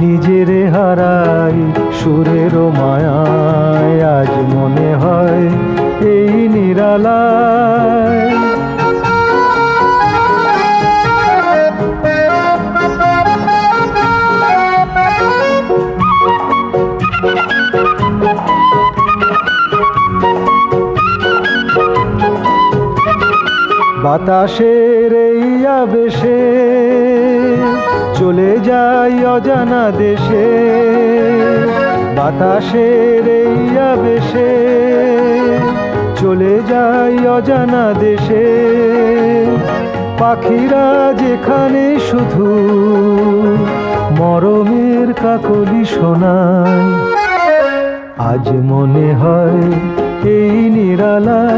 নিজেরে হারাই সুরের মায়ায় আজ মনে হয় এই নিরালায়। বাতাসের এই আবেশে চলে যাই অজানা দেশে, বাতাসের এই আবেশে। চলে যাই অজানা দেশে, পাখিরা যেখানে শুধু মরমের কাকলি শোনায়। আজ মনে হয় এই নিরালায়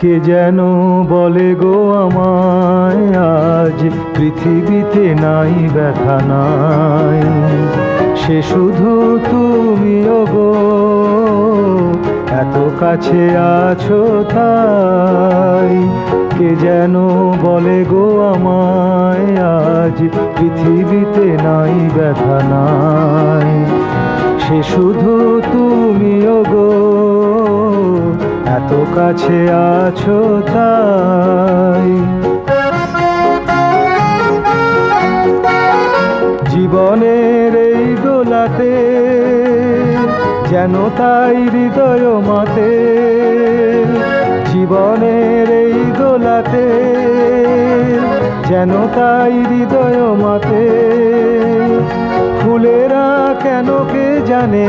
কে যেন বলে গো আমায়? আজ পৃথিবীতে নাই, ব্যথা নাই। সে শুধু তুমিও গো এত কাছে আছো তাই। কে যেন বলে গো আমায়? আজ পৃথিবীতে নাই, ব্যথা নাই। সে শুধু তুমিও গো এত কাছে আছো তাই। জীবনের এই দোলাতে, যেন তাই হৃদয় মাতে। জীবনের এই দোলাতে, যেন তাই হৃদয় মাতে। ফুলেরা কেন কে জানে?